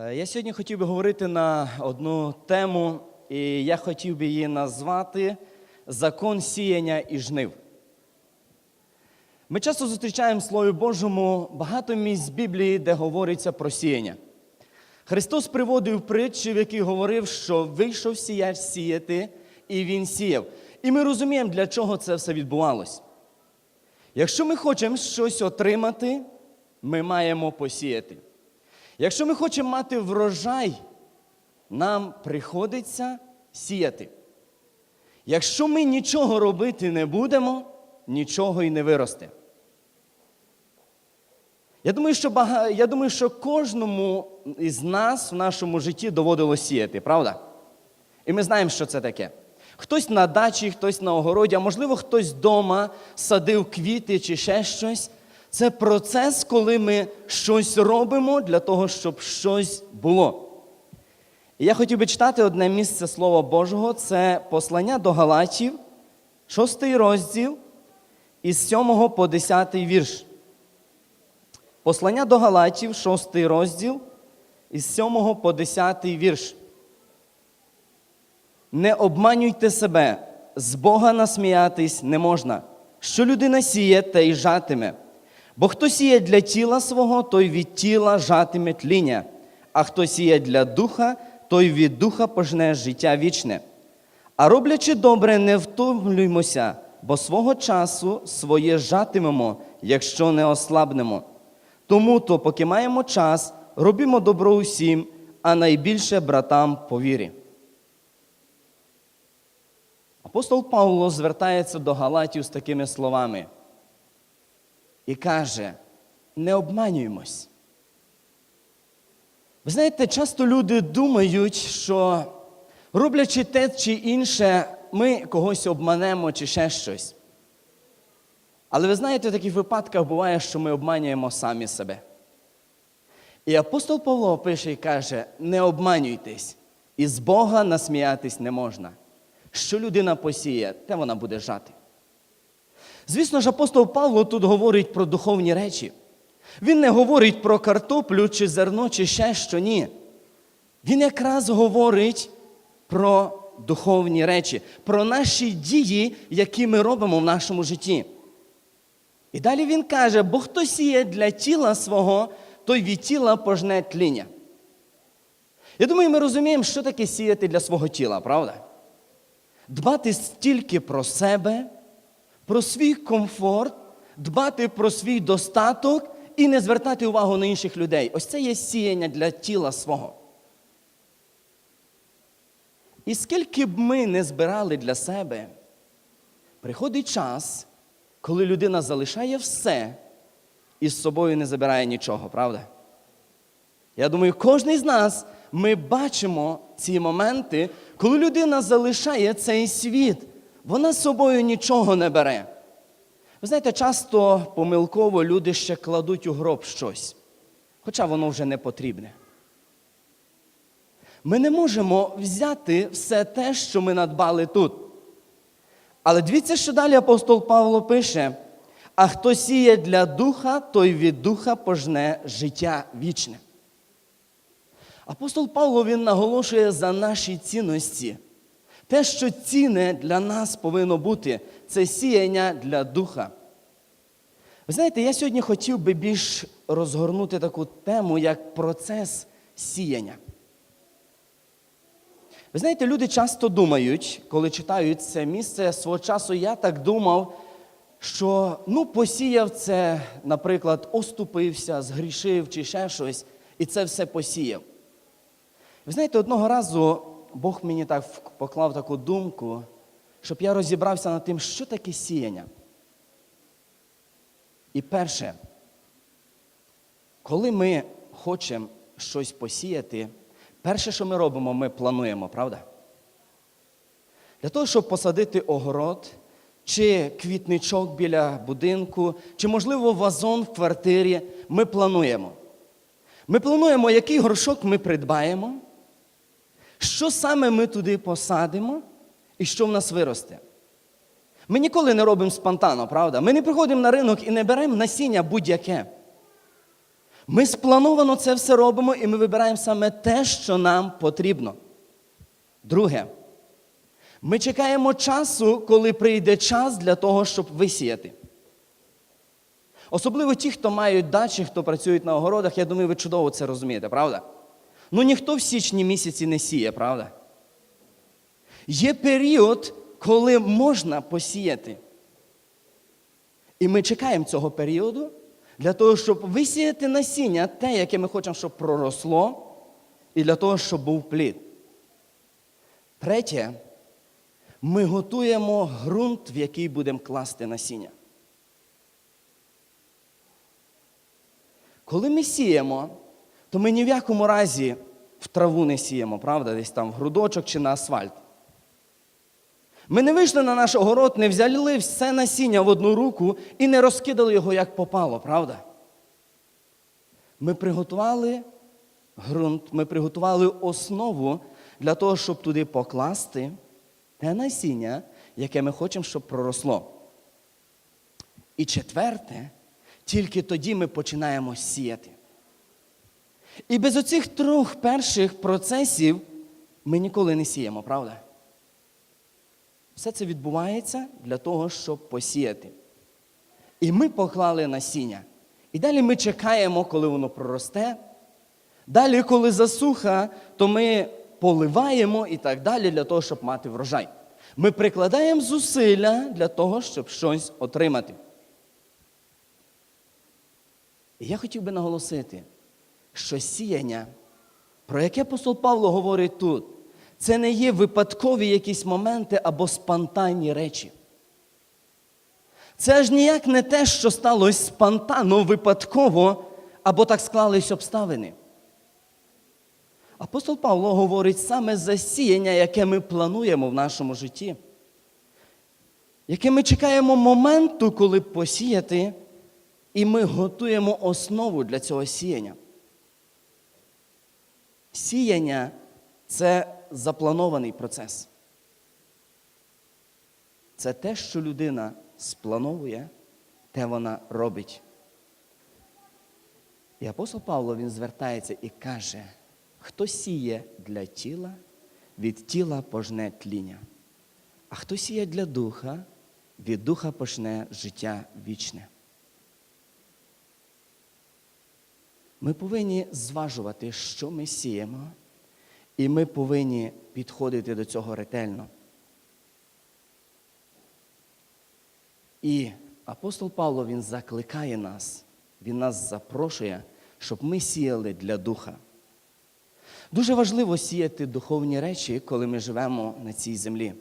Е, Я сьогодні хотів би говорити на одну тему, і я хотів би її назвати Закон сіяння і жнив. Ми часто зустрічаємо в Слові Божому багато місць Біблії, де говориться про сіяння. Христос приводив притчі, в яких говорив, що вийшов сіяч сіяти, і він сіяв. І ми розуміємо, для чого це все відбувалось. Якщо ми хочемо щось отримати, ми маємо посіяти. Якщо ми хочемо мати врожай, нам приходиться сіяти. Якщо ми нічого робити не будемо, нічого і не виросте. Я думаю, що бага... я думаю, що кожному із нас в нашому житті доводилось сіяти, правда? І ми знаємо, що це таке. Хтось на дачі, хтось на огороді, а можливо, хтось вдома садив квіти чи ще щось. Це процес, коли ми щось робимо для того, щоб щось було. І я хотів би читати одне місце Слова Божого це послання до Галатів, 6 розділ, із 7 по 10 вірш. Послання до Галатів, 6 розділ, із 7 по 10 вірш. Не обманюйте себе, з Бога насміятись не можна. Що людина сіє, те й жатиме. Бо хто сіє для тіла свого, той від тіла жатиме тління, а хто сіє для духа, той від духа пожне життя вічне. А роблячи добре, не втомлюймося, бо свого часу своє жатимемо, якщо не ослабнемо. Тому то, поки маємо час, робімо добро усім, а найбільше братам по вірі. Апостол Павло звертається до Галатів з такими словами і каже: не обманюємось. Ви знаєте, часто люди думають, що роблячи те чи інше, ми когось обманемо чи ще щось. Але ви знаєте, в таких випадках буває, що ми обманюємо самі себе. І апостол Павло пише і каже: не обманюйтесь, із Бога насміятись не можна. Що людина посіє, те вона буде жати. Звісно ж, апостол Павло тут говорить про духовні речі. Він не говорить про картоплю чи зерно, чи ще що ні. Він якраз говорить про духовні речі, про наші дії, які ми робимо в нашому житті. І далі він каже: бо хто сіє для тіла свого, той від тіла пожне тління. Я думаю, ми розуміємо, що таке сіяти для свого тіла, правда? Дбати стільки про себе, про свій комфорт, дбати про свій достаток і не звертати увагу на інших людей. Ось це є сіяння для тіла свого. І скільки б ми не збирали для себе, приходить час, коли людина залишає все і з собою не забирає нічого, правда? Я думаю, кожен з нас ми бачимо ці моменти, коли людина залишає цей світ, вона з собою нічого не бере. Ви знаєте, часто помилково люди ще кладуть у гроб щось, хоча воно вже не потрібне. Ми не можемо взяти все те, що ми надбали тут. Але дивіться, що далі апостол Павло пише: а хто сіє для духа, той від духа пожне життя вічне. Апостол Павло він наголошує за наші цінності. Те, що цінне для нас повинно бути, це сіяння для духа. Ви знаєте, я сьогодні хотів би більш розгорнути таку тему, як процес сіяння. Ви знаєте, люди часто думають, коли читають це місце свого часу, я так думав, що ну, посіяв це, наприклад, оступився, згрішив чи ще щось, і це все посіяв. Ви знаєте, одного разу Бог мені так поклав таку думку, щоб я розібрався над тим, що таке сіяння. І перше, коли ми хочемо щось посіяти, перше, що ми робимо, ми плануємо, правда? Для того, щоб посадити огород, чи квітничок біля будинку, чи, можливо, вазон в квартирі, ми плануємо. Ми плануємо, який горшок ми придбаємо, що саме ми туди посадимо і що в нас виросте. Ми ніколи не робимо спонтанно, правда? Ми не приходимо на ринок і не беремо насіння будь-яке. Ми сплановано це все робимо, і ми вибираємо саме те, що нам потрібно. Друге, ми чекаємо часу, коли прийде час для того, щоб висіяти. Особливо ті, хто мають дачі, хто працюють на огородах, я думаю, ви чудово це розумієте, правда? Ну ніхто в січні місяці не сіє, правда? Є період, коли можна посіяти. І ми чекаємо цього періоду для того, щоб висіяти насіння, те, яке ми хочемо, щоб проросло, і для того, щоб був плід. Третє, ми готуємо ґрунт, в який будемо класти насіння. Коли ми сіємо, то ми ні в якому разі в траву не сіємо, правда, десь там в грудочок чи на асфальт. Ми не вийшли на наш огород, не взяли все насіння в одну руку і не розкидали його як попало, правда? Ми приготували ґрунт, ми приготували основу для того, щоб туди покласти те насіння, яке ми хочемо, щоб проросло. І четверте, тільки тоді ми починаємо сіяти. І без оцих трьох перших процесів ми ніколи не сіємо, правда? Все це відбувається для того, щоб посіяти. І ми поклали насіння. І далі ми чекаємо, коли воно проросте. Далі, коли засуха, то ми поливаємо і так далі для того, щоб мати врожай. Ми прикладаємо зусилля для того, щоб щось отримати. І я хотів би наголосити, що сіяння, про яке апостол Павло говорить тут, це не є випадкові якісь моменти або спонтанні речі. Це ж ніяк не те, що сталося спонтанно, випадково, або так склались обставини. Апостол Павло говорить саме за сіяння, яке ми плануємо в нашому житті, яке ми чекаємо моменту, коли посіяти, і ми готуємо основу для цього сіяння. Сіяння це запланований процес. Це те, що людина сплановує, те вона робить. І апостол Павло він звертається і каже, хто сіє для тіла, від тіла пожне тління, а хто сіє для духа, від духа почне життя вічне. Ми повинні зважувати, що ми сіємо, і ми повинні підходити до цього ретельно. І апостол Павло він закликає нас, він нас запрошує, щоб ми сіяли для духа. Дуже важливо сіяти духовні речі, коли ми живемо на цій землі.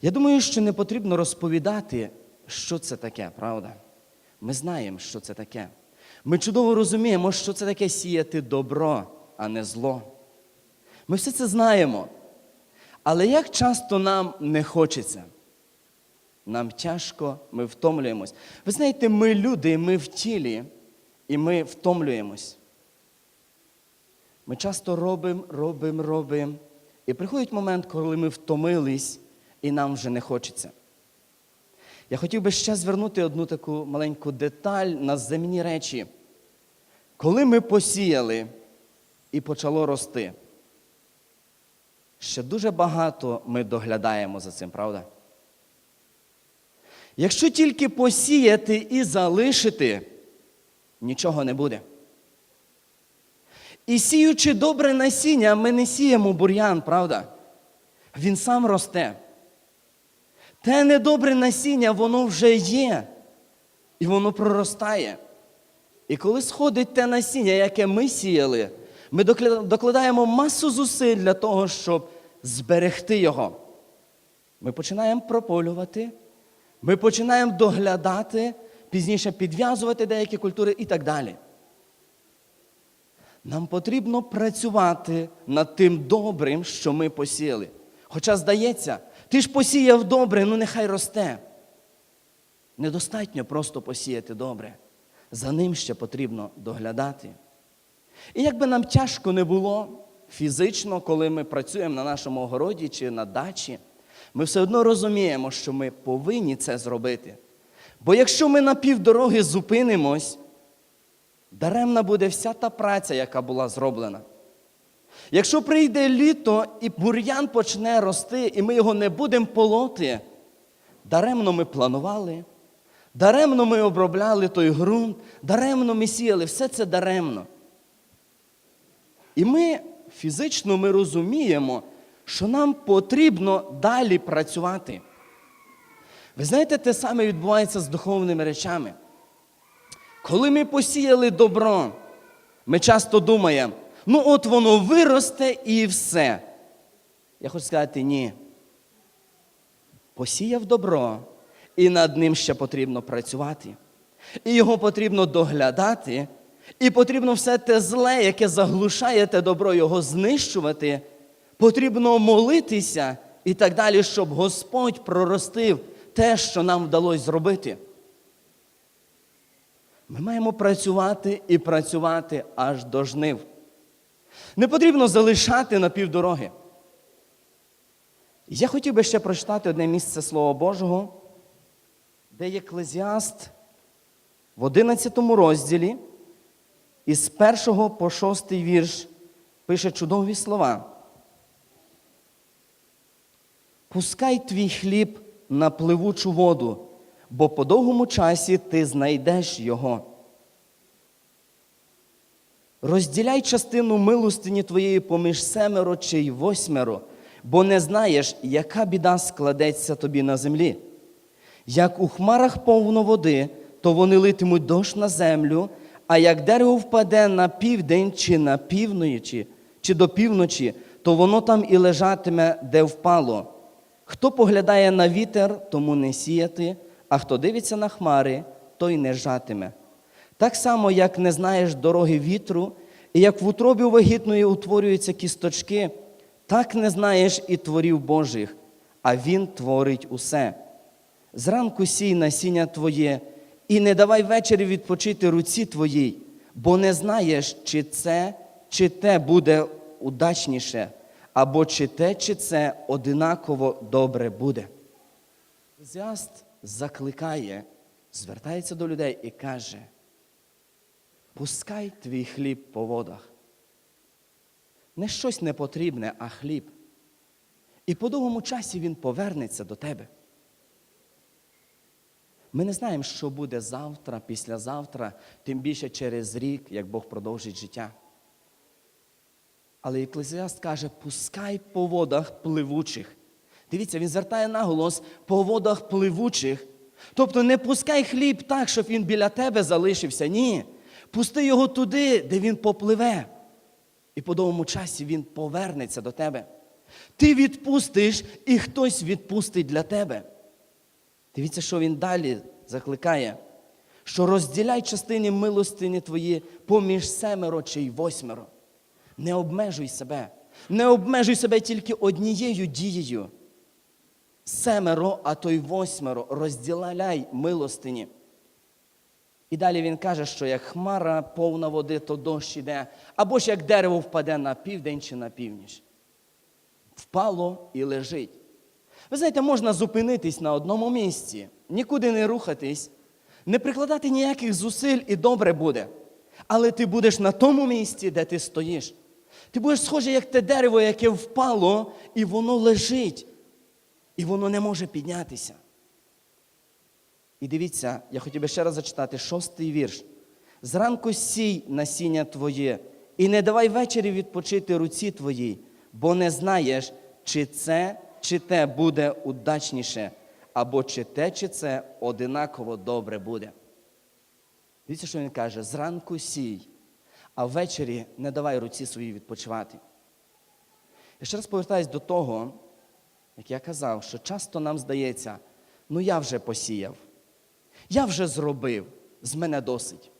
Я думаю, що не потрібно розповідати, що це таке, правда? Ми знаємо, що це таке. Ми чудово розуміємо, що це таке сіяти добро, а не зло. Ми все це знаємо. Але як часто нам не хочеться? Нам тяжко, ми втомлюємось. Ви знаєте, ми люди, ми в тілі, і ми втомлюємось. Ми часто робимо, робимо, робимо. І приходить момент, коли ми втомились, і нам вже не хочеться. Я хотів би ще звернути одну таку маленьку деталь на земні речі. Коли ми посіяли і почало рости, ще дуже багато ми доглядаємо за цим, правда? Якщо тільки посіяти і залишити, нічого не буде. І сіючи добре насіння, ми не сіємо бур'ян, правда? Він сам росте. Те недобре насіння, воно вже є, і воно проростає. І коли сходить те насіння, яке ми сіяли, ми докладаємо масу зусиль для того, щоб зберегти його. Ми починаємо прополювати, ми починаємо доглядати, пізніше підв'язувати деякі культури і так далі. Нам потрібно працювати над тим добрим, що ми посіяли. Хоча, здається, ти ж посіяв добре, ну нехай росте. Недостатньо просто посіяти добре. За ним ще потрібно доглядати. І як би нам тяжко не було фізично, коли ми працюємо на нашому огороді чи на дачі, ми все одно розуміємо, що ми повинні це зробити. Бо якщо ми на півдороги зупинимось, Даремна буде вся та праця, яка була зроблена. Якщо прийде літо і бур'ян почне рости, і ми його не будемо полоти, даремно ми планували, даремно ми обробляли той ґрунт, даремно ми сіяли, все це даремно. І ми фізично ми розуміємо, що нам потрібно далі працювати. Ви знаєте, те саме відбувається з духовними речами. Коли ми посіяли добро, ми часто думаємо, ну от воно виросте і все. Я хочу сказати, ні. Посіяв добро, і над ним ще потрібно працювати. І його потрібно доглядати, і потрібно все те зле, яке заглушає те добро, його знищувати. Потрібно молитися і так далі, щоб Господь проростив те, що нам вдалося зробити. Ми маємо працювати і працювати аж до жнив. Не потрібно залишати на півдороги. Я хотів би ще прочитати одне місце Слова Божого, де є Еклезіаст в 11 розділі, із 1 по 6 вірш пише чудові слова. Пускай твій хліб на пливучу воду, бо по довгому часі ти знайдеш його. Розділяй частину милостині твоєї поміж семеро чи й восьмеро, бо не знаєш, яка біда складеться тобі на землі. Як у хмарах повно води, то вони литимуть дощ на землю, а як дерево впаде на південь чи на півночі, чи до півночі, то воно там і лежатиме, де впало. Хто поглядає на вітер, тому не сіяти, а хто дивиться на хмари, той не жатиме. Так само, як не знаєш дороги вітру, і як в утробі вагітної утворюються кісточки, так не знаєш і творів Божих, а Він творить усе. Зранку сій насіння твоє, і не давай ввечері відпочити руці твоїй, бо не знаєш, чи це, чи те буде удачніше, або чи те, чи це одинаково добре буде. Ентузіаст закликає, звертається до людей і каже: пускай твій хліб по водах. Не щось непотрібне, а хліб. І по довгому часі він повернеться до тебе. Ми не знаємо, що буде завтра, післязавтра, тим більше через рік, як Бог продовжить життя. Але Еклезіаст каже, пускай по водах пливучих. Дивіться, він звертає наголос по водах пливучих. Тобто не пускай хліб так, щоб він біля тебе залишився. Ні. Пусти його туди, де він попливе. І по довгому часі він повернеться до тебе. Ти відпустиш, і хтось відпустить для тебе. Дивіться, що він далі закликає, що розділяй частини милостині твої поміж семеро чи й восьмеро. Не обмежуй себе. Не обмежуй себе тільки однією дією. Семеро, а то й восьмеро розділяй милостині. І далі він каже, що як хмара повна води, то дощ іде, або ж як дерево впаде на південь чи на північ. Впало і лежить. Ви знаєте, можна зупинитись на одному місці, нікуди не рухатись, не прикладати ніяких зусиль і добре буде. Але ти будеш на тому місці, де ти стоїш. Ти будеш схожий, як те дерево, яке впало, і воно лежить, і воно не може піднятися. І дивіться, я хотів би ще раз зачитати шостий вірш. Зранку сій насіння твоє, і не давай ввечері відпочити руці твоїй, бо не знаєш, чи це, чи те буде удачніше, або чи те, чи це одинаково добре буде. Дивіться, що він каже: зранку сій, а ввечері не давай руці своїй відпочивати. Я ще раз повертаюсь до того, як я казав, що часто нам здається, ну я вже посіяв, я вже зробив, з мене досить.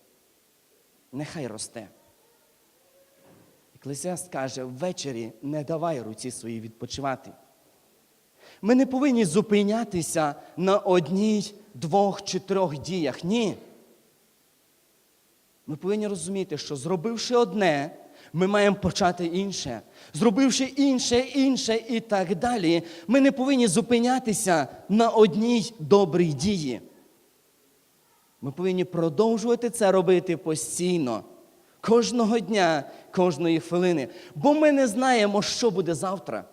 Нехай росте. Еклесіаст каже, ввечері не давай руці своїй відпочивати. Ми не повинні зупинятися на одній, двох чи трьох діях. Ні. Ми повинні розуміти, що зробивши одне, ми маємо почати інше. Зробивши інше, інше і так далі, ми не повинні зупинятися на одній добрій дії. Ми повинні продовжувати це робити постійно, кожного дня, кожної хвилини, бо ми не знаємо, що буде завтра.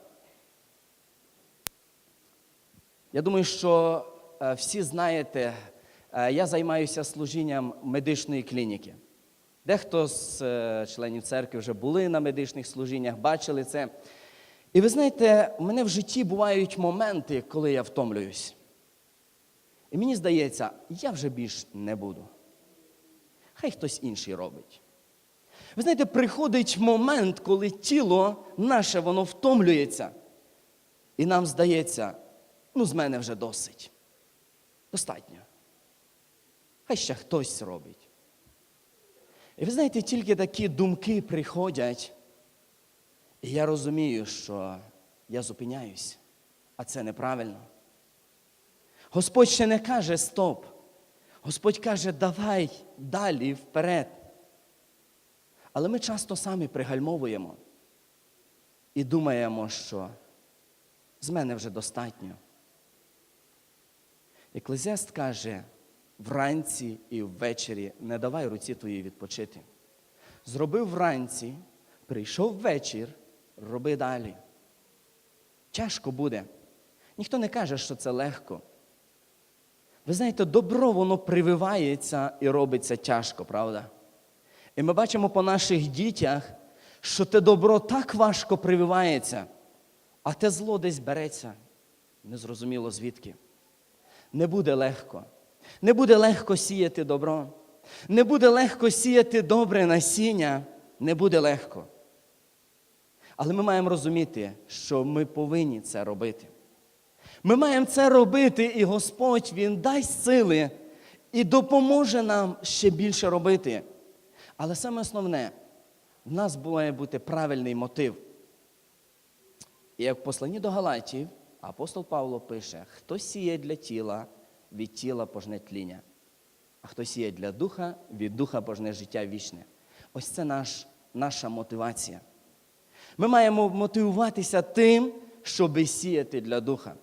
Я думаю, що е, всі знаєте, е, я займаюся служінням медичної клініки. Дехто з е, членів церкви вже були на медичних служіннях, бачили це. І ви знаєте, у мене в житті бувають моменти, коли я втомлююсь. І мені здається, я вже більш не буду. Хай хтось інший робить. Ви знаєте, приходить момент, коли тіло наше воно втомлюється. І нам здається, ну, з мене вже досить. Достатньо. Хай ще хтось робить. І ви знаєте, тільки такі думки приходять, і я розумію, що я зупиняюсь, а це неправильно. Господь ще не каже стоп. Господь каже, давай далі вперед. Але ми часто самі пригальмовуємо і думаємо, що з мене вже достатньо. Еклезіаст каже, вранці і ввечері не давай руці твоїй відпочити. Зробив вранці, прийшов вечір, роби далі. Тяжко буде. Ніхто не каже, що це легко. Ви знаєте, добро воно прививається і робиться тяжко, правда? І ми бачимо по наших дітях, що те добро так важко прививається, а те зло десь береться. Незрозуміло звідки. Не буде легко. Не буде легко сіяти добро. Не буде легко сіяти добре насіння. Не буде легко. Але ми маємо розуміти, що ми повинні це робити. Ми маємо це робити, і Господь Він дасть сили і допоможе нам ще більше робити. Але саме основне, в нас має бути правильний мотив. І як в посланні до Галатів, апостол Павло пише: хто сіє для тіла, від тіла пожне тління, а хто сіє для духа, від духа пожне життя вічне. Ось це наш, наша мотивація. Ми маємо мотивуватися тим, щоб сіяти для духа.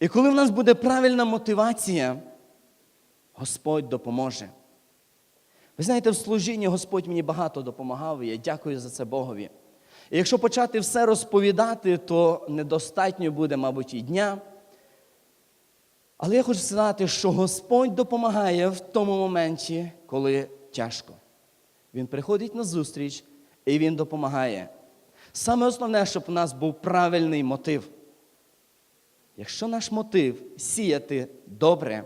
І коли в нас буде правильна мотивація, Господь допоможе. Ви знаєте, в служінні Господь мені багато допомагав, і я дякую за це Богові. І якщо почати все розповідати, то недостатньо буде, мабуть, і дня. Але я хочу сказати, що Господь допомагає в тому моменті, коли тяжко. Він приходить на зустріч і Він допомагає. Саме основне, щоб у нас був правильний мотив. Якщо наш мотив сіяти добре,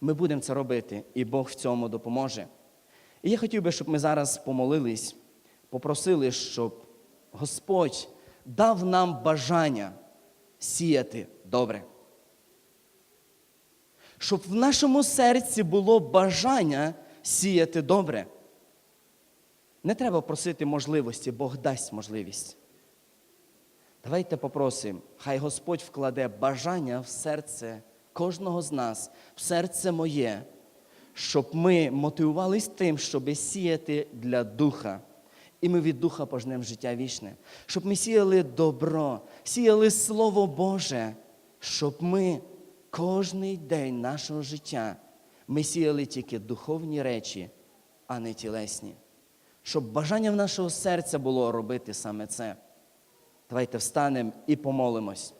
ми будемо це робити, і Бог в цьому допоможе. І я хотів би, щоб ми зараз помолились, попросили, щоб Господь дав нам бажання сіяти добре. Щоб в нашому серці було бажання сіяти добре. Не треба просити можливості, Бог дасть можливість. Давайте попросимо, хай Господь вкладе бажання в серце кожного з нас, в серце моє, щоб ми мотивувались тим, щоб сіяти для духа. І ми від духа пожнемо життя вічне, щоб ми сіяли добро, сіяли Слово Боже, щоб ми кожний день нашого життя ми сіяли тільки духовні речі, а не тілесні. Щоб бажання в нашого серця було робити саме це. Давайте встанемо і помолимось.